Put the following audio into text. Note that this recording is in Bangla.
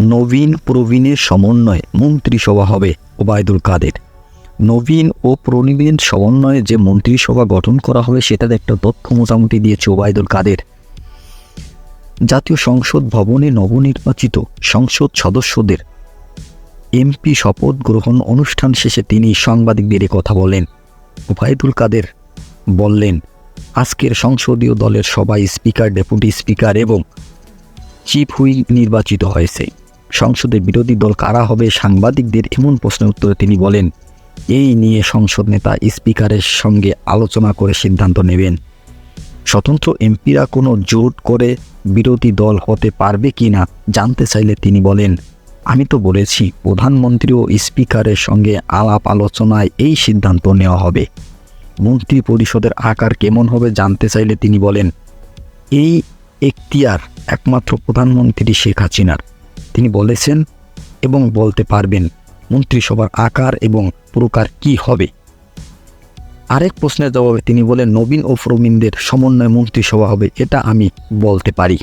নবীন প্রবীণের সমন্বয়ে মন্ত্রিসভা হবে ওবায়দুল কাদের। নবীন ও প্রবীণের সমন্বয়ে যে মন্ত্রিসভা গঠন করা হবে সেটাতে একটা তথ্য মোটামুটি দিয়েছে ওবায়দুল কাদের। জাতীয় সংসদ ভবনে নবনির্বাচিত সংসদ সদস্যদের এমপি শপথ গ্রহণ অনুষ্ঠান শেষে তিনি সাংবাদিকদের কথা বলেন। ওবায়দুল কাদের বললেন, আজকের সংসদীয় দলের সবাই স্পিকার, ডেপুটি স্পিকার এবং চিফ হুইপ নির্বাচিত হয়েছে। সংসদের বিরোধী দল কারা হবে সাংবাদিকদের এমন প্রশ্নের উত্তরে তিনি বলেন, এই নিয়ে সংসদ নেতা স্পিকারের সঙ্গে আলোচনা করে সিদ্ধান্ত নেবেন। স্বতন্ত্র এমপিরা কোনো জোট করে বিরোধী দল হতে পারবে কি না জানতে চাইলে তিনি বলেন, আমি তো বলেছি প্রধানমন্ত্রী ও স্পিকারের সঙ্গে আলাপ আলোচনায় এই সিদ্ধান্ত নেওয়া হবে। মন্ত্রী পরিষদের আকার কেমন হবে জানতে চাইলে তিনি বলেন, এই এখতিয়ার একমাত্র প্রধানমন্ত্রী শেখ হাসিনার। তিনি বলেছেন এবং বলতে পারবেন মন্ত্রিসভার আকার এবং প্রকার কি হবে। আরেক প্রশ্নের জবাবে তিনি বলেন, নবীন ও প্রবীণদের সমন্বয় মন্ত্রিসভা হবে, এটা আমি বলতে পারি।